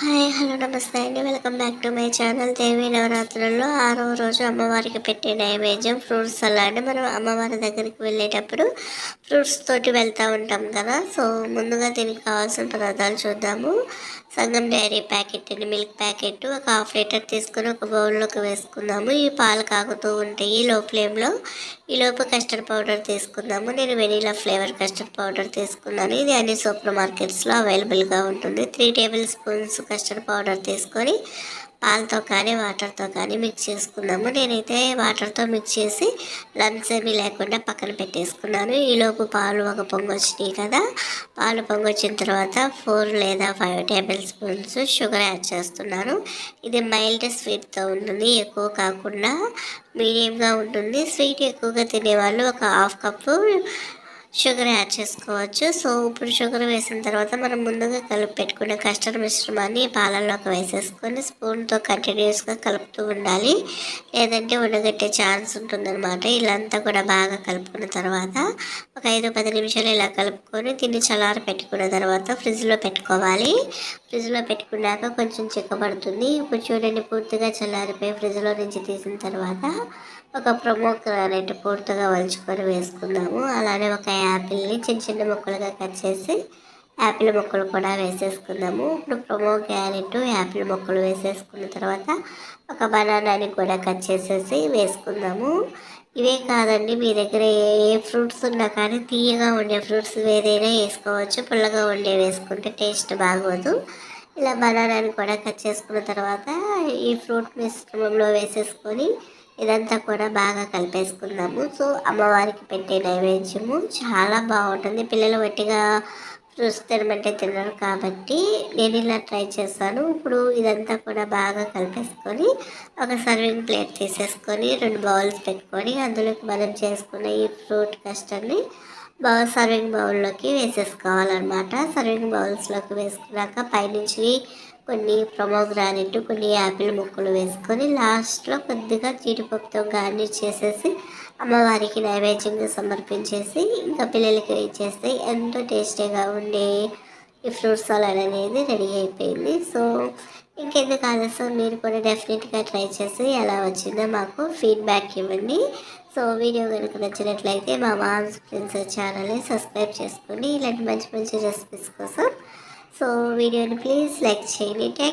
Hi hello నమస్తే అండి. Welcome back to my channel. Devi నవరాత్రుల్లో ఆరవ రోజు అమ్మవారికి పెట్టే నైవేద్యం ఫ్రూట్స్ అలాంటి మనం అమ్మవారి దగ్గరికి వెళ్ళేటప్పుడు ఫ్రూట్స్ తోటి వెళ్తూ ఉంటాం కదా. సో ముందుగా దీనికి కావాల్సిన పదార్థాలు చూద్దాము. సంగం డైరీ ప్యాకెట్ అండి మిల్క్ ప్యాకెట్ ఒక హాఫ్ లీటర్ తీసుకొని ఒక బౌల్లోకి వేసుకుందాము. ఈ పాలు కాగుతూ ఉంటాయి లో ఫ్లేమ్లో. ఈ లోపు కస్టర్డ్ పౌడర్ తీసుకుందాము. నేను వెనీలా ఫ్లేవర్ కస్టర్డ్ పౌడర్ తీసుకున్నాను. ఇది అన్ని సూపర్ మార్కెట్స్లో అవైలబుల్గా ఉంటుంది. Three tablespoons custard powder తీసుకొని పాలతో కానీ వాటర్తో కానీ మిక్స్ చేసుకున్నాము నేనైతే వాటర్తో మిక్స్ చేసి లంప్స్ ఏమీ లేకుండా పక్కన పెట్టేసుకున్నాను. ఈలోపు పాలు ఒక పొంగొచ్చినాయి కదా. పాలు పొంగొచ్చిన తర్వాత ఫోర్ లేదా five tablespoons sugar add చేస్తున్నాను. ఇది మైల్డ్ స్వీట్తో ఉంటుంది. ఎక్కువ కాకుండా మీడియంగా ఉంటుంది. స్వీట్ ఎక్కువగా తినేవాళ్ళు ఒక హాఫ్ కప్పు షుగర్ యాడ్ చేసుకోవచ్చు. సో ఇప్పుడు షుగర్ వేసిన తర్వాత మనం ముందుగా కలిపి పెట్టుకునే కస్టర్డ్ మిశ్రమాన్ని పాలల్లోకి వేసేసుకొని స్పూన్తో కంటిన్యూస్గా కలుపుతూ ఉండాలి. లేదంటే ఉండగట్టే ఛాన్స్ ఉంటుందన్నమాట. ఇలాంతా కూడా బాగా కలుపుకున్న తర్వాత ఒక ఐదు పది నిమిషాలు ఇలా కలుపుకొని తిని చల్లారి పెట్టుకున్న తర్వాత ఫ్రిడ్జ్లో పెట్టుకోవాలి. ఫ్రిడ్జ్లో పెట్టుకున్నాక కొంచెం చిక్కబడుతుంది. ఇప్పుడు చూడండి పూర్తిగా చల్లారిపోయి ఫ్రిడ్జ్లో నుంచి తీసిన తర్వాత ఒక ప్రొమో క్యారెట్ పూర్తిగా వలుచుకొని వేసుకుందాము. అలానే ఒక యాపిల్ని చిన్న చిన్న ముక్కలుగా కట్ చేసి యాపిల్ ముక్కలు కూడా వేసేసుకుందాము. ఇప్పుడు ప్రొమో క్యారెట్ యాపిల్ ముక్కలు వేసేసుకున్న తర్వాత ఒక బనానాని కూడా కట్ చేసేసి వేసుకుందాము. ఇవే కాదండి మీ దగ్గర ఏ ఫ్రూట్స్ ఉన్నా కానీ తీయగా ఉండే ఫ్రూట్స్ ఏదైనా వేసుకోవచ్చు. పుల్లగా ఉండే వేసుకుంటే టేస్ట్ బాగోదు. ఇలా బనానాని కూడా కట్ చేసుకున్న తర్వాత ఈ ఫ్రూట్ మిశ్రమంలో వేసేసుకొని ఇదంతా కూడా బాగా కలిపేసుకుందాము. సో అమ్మవారికి పెట్టే నైవేద్యము చాలా బాగుంటుంది. పిల్లలు వట్టిగా ఫ్రూట్స్ తినమంటే తినరు కాబట్టి నేను ఇలా ట్రై చేశాను. ఇప్పుడు ఇదంతా కూడా బాగా కలిపేసుకొని ఒక సర్వింగ్ ప్లేట్ తీసేసుకొని రెండు బౌల్స్ పెట్టుకొని అందులోకి మనం చేసుకున్న ఈ ఫ్రూట్ కస్టర్ని బాగా సర్వింగ్ బౌల్లోకి వేసేసుకోవాలన్నమాట. సర్వింగ్ బౌల్స్లోకి వేసుకున్నాక పైనుంచి కొన్ని ప్రొమోగ్రానెట్ కొన్ని యాపిల్ ముక్కలు వేసుకొని లాస్ట్లో కొద్దిగా జీడిపప్పుతో గార్నిష్ చేసేసి అమ్మవారికి నైవేద్యంగా సమర్పించేసి ఇంకా పిల్లలకి ఇచ్చేస్తే ఎంతో టేస్టీగా ఉండే ఈ ఫ్రూట్ సలాడ్ అనేది రెడీ అయిపోయింది. సో ఇంకెందుకు ఆలస్యం? మీరు కూడా డెఫినెట్గా ట్రై చేసి ఎలా వచ్చిందో మాకు ఫీడ్బ్యాక్ ఇవ్వండి. సో వీడియో కనుక నచ్చినట్లయితే మా మామ్స్ ఫ్రెండ్స్ ఛానల్ని సబ్స్క్రైబ్ చేసుకోండి ఇలాంటి మంచి మంచి రెసిపీస్ కోసం. సో వీడియోని ప్లీజ్ లైక్ చేయండి. థ్యాంక్